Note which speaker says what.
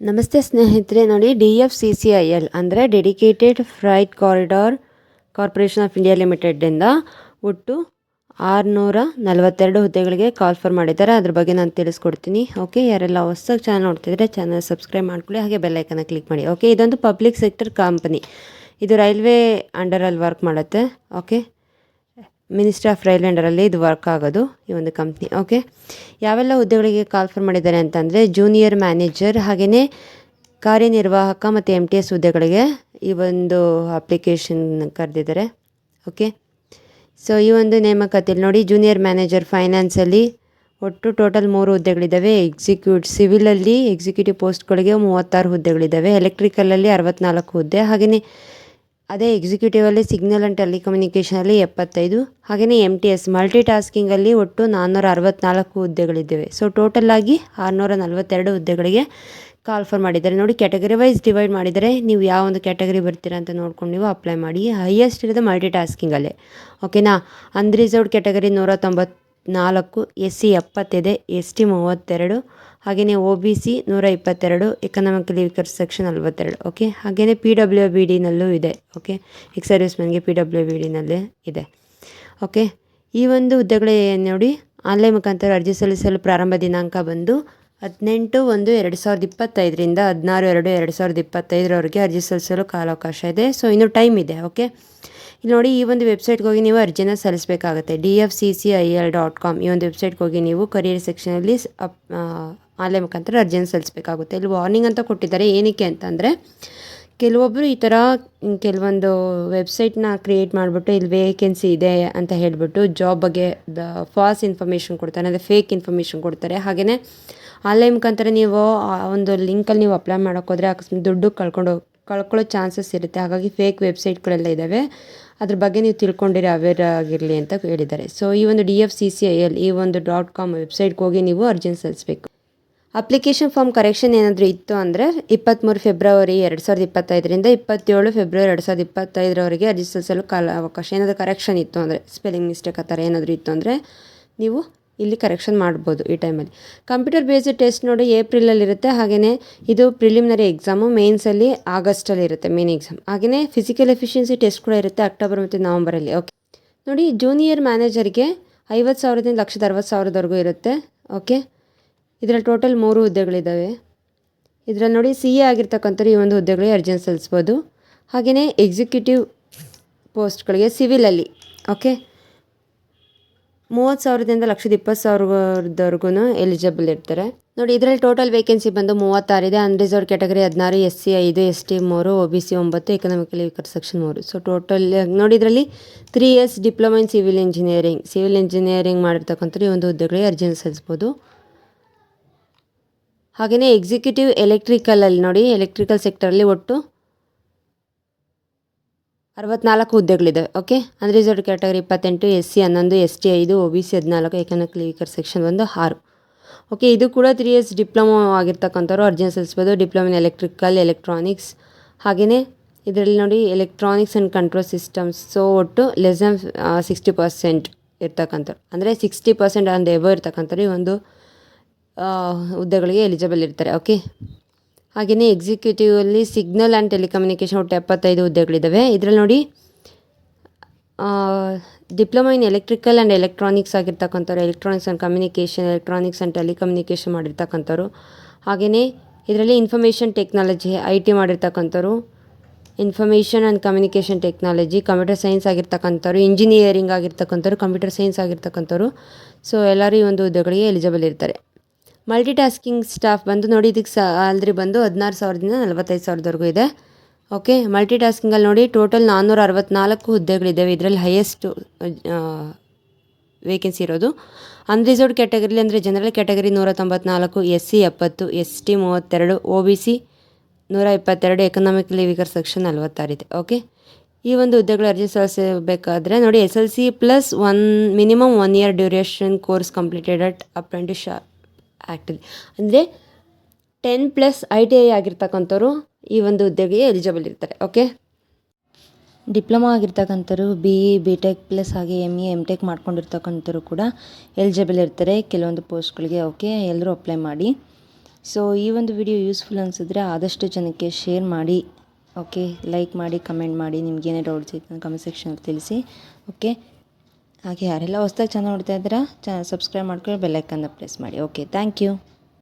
Speaker 1: ನಮಸ್ತೆ ಸ್ನೇಹಿತರೆ, ನೋಡಿ D F C C I L ಅಂದರೆ dedicated freight corridor corporation of India ಲಿಮಿಟೆಡ್ಡಿಂದ ಒಟ್ಟು ಆರುನೂರ ನಲವತ್ತೆರಡು ಹುದ್ದೆಗಳಿಗೆ ಕಾಲ್ ಫರ್ ಮಾಡಿದ್ದಾರೆ. ಅದ್ರ ಬಗ್ಗೆ ನಾನು ತಿಳಿಸ್ಕೊಡ್ತೀನಿ. ಓಕೆ ಯಾರೆಲ್ಲ ಹೊಸ್ದಾಗಿ ಚಾನಲ್ ನೋಡ್ತಿದ್ರೆ ಚಾನಲ್ ಸಬ್ಸ್ಕ್ರೈಬ್ ಮಾಡ್ಕೊಳ್ಳಿ, ಹಾಗೆ ಬೆಲ್ಲೈಕನ್ನ ಕ್ಲಿಕ್ ಮಾಡಿ. ಓಕೆ ಇದೊಂದು ಪಬ್ಲಿಕ್ ಸೆಕ್ಟರ್ ಕಂಪನಿ ಇದು ರೈಲ್ವೆ ಅಂಡರಲ್ಲಿ ವರ್ಕ್ ಮಾಡುತ್ತೆ. ಓಕೆ ಮಿನಿಸ್ಟ್ರಿ ಆಫ್ ರೈಲ್ವೆ ಇದು ವರ್ಕ್ ಆಗೋದು ಈ ಒಂದು ಕಂಪ್ನಿ ಓಕೆ ಯಾವೆಲ್ಲ ಹುದ್ದೆಗಳಿಗೆ ಕಾಲ್ ಫರ್ ಮಾಡಿದ್ದಾರೆ ಅಂತಂದರೆ ಜೂನಿಯರ್ ಮ್ಯಾನೇಜರ್ ಹಾಗೆಯೇ ಕಾರ್ಯನಿರ್ವಾಹಕ ಮತ್ತು ಎಂ ಟಿ ಎಸ್ ಹುದ್ದೆಗಳಿಗೆ ಈ ಒಂದು ಅಪ್ಲಿಕೇಶನ್ ಕರೆದಿದ್ದಾರೆ. ಓಕೆ ಸೊ ಈ ಒಂದು ನೇಮಕಾತಿಯಲ್ಲಿ ನೋಡಿ ಜೂನಿಯರ್ ಮ್ಯಾನೇಜರ್ ಫೈನಾನ್ಸಲ್ಲಿ ಒಟ್ಟು ಟೋಟಲ್ ಮೂರು ಹುದ್ದೆಗಳಿದ್ದಾವೆ. ಎಕ್ಸಿಕ್ಯೂಟ್ ಸಿವಿಲಲ್ಲಿ ಎಕ್ಸಿಕ್ಯೂಟಿವ್ ಪೋಸ್ಟ್ಗಳಿಗೆ ಮೂವತ್ತಾರು ಹುದ್ದೆಗಳಿದ್ದಾವೆ. ಎಲೆಕ್ಟ್ರಿಕಲಲ್ಲಿ ಅರವತ್ತ್ನಾಲ್ಕು ಹುದ್ದೆ. ಹಾಗೆಯೇ ಅದೇ ಎಕ್ಸಿಕ್ಯೂಟಿವಲ್ಲಿ ಸಿಗ್ನಲ್ ಆ್ಯಂಡ್ ಟೆಲಿಕಮ್ಯುನಿಕೇಷನಲ್ಲಿ ಎಪ್ಪತ್ತೈದು ಹಾಗೆಯೇ ಎಂ ಟಿ ಎಸ್ ಮಲ್ಟಿ ಟಾಸ್ಕಿಂಗಲ್ಲಿ ಒಟ್ಟು ನಾನ್ನೂರ ಅರವತ್ನಾಲ್ಕು ಹುದ್ದೆಗಳಿದ್ದೇವೆ ಸೊ ಆಗಿ ಆರುನೂರ ನಲವತ್ತೆರಡು ಹುದ್ದೆಗಳಿಗೆ ಕಾಲ್ ಫಾರ್ ಮಾಡಿದ್ದಾರೆ. ನೋಡಿ ಕ್ಯಾಟಗರಿ ವೈಸ್ ಡಿವೈಡ್ ಮಾಡಿದರೆ ನೀವು ಯಾವ ಒಂದು ಕ್ಯಾಟಗರಿ ಬರ್ತೀರಾ ಅಂತ ನೋಡ್ಕೊಂಡು ನೀವು ಅಪ್ಲೈ ಮಾಡಿ. ಹೈಯೆಸ್ಟ್ ಇರೋದು ಮಲ್ಟಿ ಟಾಸ್ಕಿಂಗಲ್ಲೇ ಓಕೆನಾ ಅನ್ರಿಸರ್ವ್ಡ್ ಕ್ಯಾಟಗರಿ ನೂರ ತೊಂಬತ್ನಾಲ್ಕು ಎಸ್ ಸಿ ಎಪ್ಪತ್ತಿದೆ ಎಸ್ ಟಿ ಮೂವತ್ತೆರಡು ಹಾಗೆಯೇ ಒ ಬಿ ಸಿ ನೂರ ಇಪ್ಪತ್ತೆರಡು ಎಕನಾಮಿಕಲಿ ವೀಕರ್ ಸೆಕ್ಷನ್ ನಲ್ವತ್ತೆರಡು ಓಕೆ ಹಾಗೆಯೇ ಪಿ ಡಬ್ಲ್ಯೂ ಬಿ ಡಿನಲ್ಲೂ ಇದೆ ಓಕೆ ಎಕ್ಸ್ ಸರ್ವಿಸ್ ಮ್ಯಾನ್ಗೆ ಪಿ ಡಬ್ಲ್ಯೂ ಬಿ ಡಿನಲ್ಲೇ ಇದೆ ಓಕೆ ಈ ಒಂದು ಹುದ್ದೆಗಳು ನೋಡಿ, ಆನ್ಲೈನ್ ಮುಖಾಂತರ ಅರ್ಜಿ ಸಲ್ಲಿಸಲು ಪ್ರಾರಂಭ ದಿನಾಂಕ ಬಂದು ಹದಿನೆಂಟು ಒಂದು, ಎರಡು ಸಾವಿರದ ಇಪ್ಪತ್ತೈದರಿಂದ ಹದಿನಾರು, ಎರಡು ಎರಡು ಸಾವಿರದ ಇಪ್ಪತ್ತೈದರವರೆಗೆ ಅರ್ಜಿ ಸಲ್ಲಿಸಲು ಕಾಲಾವಕಾಶ ಇದೆ. ಸೊ ಇನ್ನೂ ಟೈಮ್ ಇದೆ ಓಕೆ ಇಲ್ಲಿ ನೋಡಿ ಈ ಒಂದು ವೆಬ್ಸೈಟ್ಗೆ ಹೋಗಿ ನೀವು ಅರ್ಜಿನ ಸಲ್ಲಿಸಬೇಕಾಗುತ್ತೆ. D F C C I L dot com ಈ ಒಂದು ವೆಬ್ಸೈಟ್ಗೆ ಹೋಗಿ ನೀವು ಕರಿಯರ್ ಸೆಕ್ಷನಲ್ಲಿ ಅಪ್ ಆನ್ಲೈನ್ ಮುಖಾಂತರ ಅರ್ಜಿನ ಸಲ್ಲಿಸಬೇಕಾಗುತ್ತೆ. ಇಲ್ಲಿ ವಾರ್ನಿಂಗ್ ಅಂತ ಕೊಟ್ಟಿದ್ದಾರೆ. ಏನಕ್ಕೆ ಅಂತಂದರೆ ಕೆಲವೊಬ್ಬರು ಈ ಥರ ಕೆಲವೊಂದು ವೆಬ್ಸೈಟ್ನ ಕ್ರಿಯೇಟ್ ಮಾಡಿಬಿಟ್ಟು ಇಲ್ಲಿ ವೇಕೆನ್ಸಿ ಇದೆ ಅಂತ ಹೇಳಿಬಿಟ್ಟು ಜಾಬ್ ಬಗ್ಗೆ ದ ಫಾಲ್ಸ್ ಇನ್ಫಾರ್ಮೇಷನ್ ಕೊಡ್ತಾರೆ, ಅಂದರೆ ಫೇಕ್ ಇನ್ಫಾರ್ಮೇಷನ್ ಕೊಡ್ತಾರೆ. ಹಾಗೆಯೇ ಆನ್ಲೈನ್ ಮುಖಾಂತರ ನೀವು ಆ ಒಂದು ಲಿಂಕಲ್ಲಿ ನೀವು ಅಪ್ಲೈ ಮಾಡೋಕ್ಕೋದ್ರೆ ಅಕಸ್ಮಾತ್ ದುಡ್ಡು ಕಳ್ಕೊಂಡು ಕಳ್ಕೊಳ್ಳೋ ಚಾನ್ಸಸ್ ಇರುತ್ತೆ. ಹಾಗಾಗಿ ಫೇಕ್ ವೆಬ್ಸೈಟ್ಗಳೆಲ್ಲ ಇದ್ದಾವೆ ಅದ್ರ ಬಗ್ಗೆ ನೀವು ತಿಳ್ಕೊಂಡಿರಿ ಅವೇರ್ ಆಗಿರಲಿ ಅಂತ ಹೇಳಿದ್ದಾರೆ. ಸೊ ಈ ಒಂದು D F C C I L ಈ ಒಂದು ಡಾಟ್ ಕಾಮ್ ವೆಬ್ಸೈಟ್ಗೆ ಹೋಗಿ ನೀವು ಅರ್ಜೆಂಟ್ ಸಲ್ಲಿಸಬೇಕು. ಅಪ್ಲಿಕೇಶನ್ ಫಾರ್ಮ್ ಕರೆಕ್ಷನ್ ಏನಾದರೂ ಇತ್ತು ಅಂದರೆ ಇಪ್ಪತ್ತ್ಮೂರು ಫೆಬ್ರವರಿ ಎರಡು ಸಾವಿರದ ಇಪ್ಪತ್ತೈದರಿಂದ ಇಪ್ಪತ್ತೇಳು ಫೆಬ್ರವರಿ ಎರಡು ಸಾವಿರದ ಇಪ್ಪತ್ತೈದರವರೆಗೆ ಅರ್ಜಿ ಸಲ್ಲಿಸಲು ಕಾಲ ಅವಕಾಶ, ಏನಾದರೂ ಕರೆಕ್ಷನ್ ಇತ್ತು ಅಂದರೆ ಸ್ಪೆಲ್ಲಿಂಗ್ ಮಿಸ್ಟೇಕ್ ಆ ಥರ ಏನಾದರೂ ಇತ್ತು ಅಂದರೆ, ನೀವು ಇಲ್ಲಿ ಕರೆಕ್ಷನ್ ಮಾಡ್ಬೋದು ಈ ಟೈಮಲ್ಲಿ ಕಂಪ್ಯೂಟರ್ ಬೇಸ್ಡ್ ಟೆಸ್ಟ್ ನೋಡಿ ಏಪ್ರಿಲಲ್ಲಿರುತ್ತೆ ಹಾಗೆಯೇ ಇದು ಪ್ರಿಲಿಮಿನರಿ ಎಕ್ಸಾಮು ಮೇನ್ಸಲ್ಲಿ ಆಗಸ್ಟಲ್ಲಿ ಇರುತ್ತೆ ಮೇನ್ ಎಕ್ಸಾಮ್ ಹಾಗೆಯೇ ಫಿಸಿಕಲ್ ಎಫಿಷಿಯನ್ಸಿ ಟೆಸ್ಟ್ ಕೂಡ ಇರುತ್ತೆ ಅಕ್ಟೋಬರ್ ಮತ್ತು ನವಂಬರಲ್ಲಿ ಓಕೆ ನೋಡಿ ಜೂನಿಯರ್ ಮ್ಯಾನೇಜರ್ಗೆ ಐವತ್ತು ಸಾವಿರದಿಂದ ಲಕ್ಷದ ಅರವತ್ತು ಸಾವಿರದವರೆಗೂ ಇರುತ್ತೆ ಓಕೆ ಇದರಲ್ಲಿ ಟೋಟಲ್ ಮೂರು ಹುದ್ದೆಗಳಿದ್ದಾವೆ. ಇದರಲ್ಲಿ ನೋಡಿ ಸಿ ಎ ಆಗಿರ್ತಕ್ಕಂಥವ್ರು ಈ ಒಂದು ಹುದ್ದೆಗಳಿಗೆ ಅರ್ಜೆನ್ಸ್ ಸಲ್ಲಿಸ್ಬೋದು. ಹಾಗೆಯೇ ಎಕ್ಸಿಕ್ಯೂಟಿವ್ ಪೋಸ್ಟ್ಗಳಿಗೆ ಸಿವಿಲಲ್ಲಿ ಓಕೆ ಮೂವತ್ತು ಸಾವಿರದಿಂದ ಲಕ್ಷದ ಇಪ್ಪತ್ತು ಸಾವಿರದವರೆಗೂ ಎಲಿಜಿಬಲ್ ಇರ್ತಾರೆ. ನೋಡಿ, ಇದರಲ್ಲಿ ಟೋಟಲ್ ವೇಕೆನ್ಸಿ ಬಂದು ಮೂವತ್ತಾರಿದೆ. ಅನ್ರಿಸರ್ವ್ ಕ್ಯಾಟಗರಿ ಹದಿನಾರು ಎಸ್ ಸಿ ಐದು ಎಸ್ ಟಿ ಮೂರು ಒ ಬಿ ಸಿ ಒಂಬತ್ತು ಎಕನಾಮಿಕಲಿ ವೀಕರ್ ಸೆಕ್ಷನ್ ಮೂರು. ಸೊ ಟೋಟಲ್ ನೋಡಿ, ಇದರಲ್ಲಿ three years diploma in civil engineering civil engineering ಮಾಡಿರ್ತಕ್ಕಂಥ ಈ ಒಂದು ಹುದ್ದೆಗಳಿಗೆ ಅರ್ಜಿನ ಸಲ್ಲಿಸ್ಬೋದು ಹಾಗೆಯೇ ಎಕ್ಸಿಕ್ಯೂಟಿವ್ ಎಲೆಕ್ಟ್ರಿಕಲಲ್ಲಿ ನೋಡಿ ಎಲೆಕ್ಟ್ರಿಕಲ್ ಸೆಕ್ಟರಲ್ಲಿ ಒಟ್ಟು ಅರವತ್ನಾಲ್ಕು ಹುದ್ದೆಗಳಿದ್ದಾವೆ ಓಕೆ ಅಂದರೆ ರಿಸರ್ಟ್ ಕ್ಯಾಟಗರಿ ಇಪ್ಪತ್ತೆಂಟು ಎಸ್ ಸಿ ಹನ್ನೊಂದು ಎಸ್ ಟಿ ಐದು ಒ ಬಿ ಸಿ ಹದಿನಾಲ್ಕು ಎಕನಾಮಿಕ್ ಲೀಕರ್ ಸೆಕ್ಷನ್ ಒಂದು, ಆರು. ಓಕೆ ಇದು ಕೂಡ ತ್ರೀ ಇಯರ್ಸ್ ಡಿಪ್ಲೊಮೊ ಆಗಿರ್ತಕ್ಕಂಥವ್ರು. ಅರ್ಜಿನ ಸಲ್ಲಿಸ್ಬೋದು ಡಿಪ್ಲೊಮಾ ಇನ್ ಎಲೆಕ್ಟ್ರಿಕಲ್ ಎಲೆಕ್ಟ್ರಾನಿಕ್ಸ್ ಹಾಗೆಯೇ ಇದರಲ್ಲಿ ನೋಡಿ electronics and control systems so ಒಟ್ಟು ಲೆಸ್ ದನ್ ಸಿಕ್ಸ್ಟಿ ಪರ್ಸೆಂಟ್ ಇರ್ತಕ್ಕಂಥವ್ರು. ಅಂದರೆ ಸಿಕ್ಸ್ಟಿ ಪರ್ಸೆಂಟ್ ಅಂಡ್ ಎಬೋ ಇರ್ತಕ್ಕಂಥವ್ರು ಈ ಒಂದು ಹುದ್ದೆಗಳಿಗೆ ಎಲಿಜಿಬಲ್ ಇರ್ತಾರೆ ಓಕೆ ಹಾಗೆಯೇ ಎಕ್ಸಿಕ್ಯೂಟಿವಲ್ಲಿ ಸಿಗ್ನಲ್ ಆ್ಯಂಡ್ ಟೆಲಿಕಮ್ಯುನಿಕೇಷನ್ ಒಟ್ಟು ಎಪ್ಪತ್ತೈದು ಹುದ್ದೆಗಳಿದ್ದಾವೆ. ಇದರಲ್ಲಿ ನೋಡಿ diploma in electrical and electronics ಆಗಿರ್ತಕ್ಕಂಥವ್ರು electronics and communication electronics and telecommunication ಮಾಡಿರ್ತಕ್ಕಂಥವ್ರು. ಹಾಗೆಯೇ ಇದರಲ್ಲಿ information technology I T ಮಾಡಿರ್ತಕ್ಕಂಥವ್ರು information and communication technology computer science ಆಗಿರ್ತಕ್ಕಂಥವ್ರು engineering ಆಗಿರ್ತಕ್ಕಂಥವ್ರು ಕಂಪ್ಯೂಟರ್ ಸೈನ್ಸ್ ಆಗಿರ್ತಕ್ಕಂಥವ್ರು. ಸೊ ಎಲ್ಲರೂ ಈ ಒಂದು ಹುದ್ದೆಗಳಿಗೆ ಎಲಿಜಿಬಲ್ ಇರ್ತಾರೆ. ಮಲ್ಟಿ ಟಾಸ್ಕಿಂಗ್ ಸ್ಟಾಫ್ ಬಂದು ನೋಡಿ ಇದಕ್ಕೆ ಸ್ಯಾಲ್ರಿ ಬಂದು ಹದಿನಾರು ಸಾವಿರದಿಂದ ನಲವತ್ತೈದು ಸಾವಿರದವರೆಗೂ ಇದೆ. ಓಕೆ ಮಲ್ಟಿ ಟಾಸ್ಕಿಂಗಲ್ಲಿ ನೋಡಿ ಟೋಟಲ್ ನಾನ್ನೂರ ಅರವತ್ನಾಲ್ಕು ಹುದ್ದೆಗಳಿದ್ದಾವೆ. ಇದರಲ್ಲಿ ಹೈಯೆಸ್ಟು ವೇಕೆನ್ಸಿ ಇರೋದು. ಅನ್ರಿಸರ್ವ್ಡ್ ಕ್ಯಾಟಗರಿಲಿ ಅಂದರೆ ಜನರಲ್ ಕ್ಯಾಟಗರಿ ನೂರ ತೊಂಬತ್ನಾಲ್ಕು ಎಸ್ ಸಿ ಎಪ್ಪತ್ತು ಎಸ್ ಟಿ ಮೂವತ್ತೆರಡು ಒ ಬಿ ಸಿ ನೂರ ಇಪ್ಪತ್ತೆರಡು ಎಕನಾಮಿಕಲಿ ವೀಕರ್ ಸೆಕ್ಷನ್ ನಲವತ್ತಾರಿದೆ ಓಕೆ, ಈ ಒಂದು ಹುದ್ದೆಗಳು ಅರ್ಜಿ ಸಲ್ಲಿಸಬೇಕಾದ್ರೆ ನೋಡಿ S L C plus one minimum one year duration course completed at apprentice ಆ್ಯಕ್ಟಲ್ಲಿ ಅಂದರೆ ten plus I T I ಆಗಿರ್ತಕ್ಕಂಥವ್ರು ಈ ಒಂದು ಹುದ್ದೆಗೆ ಎಲಿಜಿಬಲ್ ಇರ್ತಾರೆ, okay?
Speaker 2: Diploma ಆಗಿರ್ತಕ್ಕಂಥವ್ರು, B E, B tech plus ಹಾಗೆ ಎಂ ಇ, ಎಂ ಟೆಕ್ ಮಾಡ್ಕೊಂಡಿರ್ತಕ್ಕಂಥವ್ರು ಕೂಡ ಎಲಿಜಿಬಲ್ ಇರ್ತಾರೆ ಕೆಲವೊಂದು ಪೋಸ್ಟ್ಗಳಿಗೆ, ಓಕೆ? ಎಲ್ಲರೂ ಅಪ್ಲೈ ಮಾಡಿ. ಸೊ ಈ ಒಂದು ವಿಡಿಯೋ ಯೂಸ್ಫುಲ್ ಅನಿಸಿದ್ರೆ ಆದಷ್ಟು ಜನಕ್ಕೆ ಶೇರ್ ಮಾಡಿ, ಓಕೆ? ಲೈಕ್ ಮಾಡಿ, ಕಮೆಂಟ್ ಮಾಡಿ, ನಿಮ್ಗೇನೇ ಡೌಟ್ಸ್ ಇತ್ತು ಕಮೆಂಟ್ ಸೆಕ್ಷನಲ್ಲಿ ತಿಳಿಸಿ, ಓಕೆ? ಹಾಗೆ ಯಾರೆಲ್ಲ ಹೊಸ್ದಾಗಿ ಚಾನಲ್ ನೋಡ್ತಾ ಇದ್ದೀರಾ ಚಾನಲ್ ಸಬ್ಸ್ಕ್ರೈಬ್ ಮಾಡ್ಕೊಂಡು ಬೆಲ್ಲೈಕನ್ನ ಪ್ರೆಸ್ ಮಾಡಿ. Okay thank you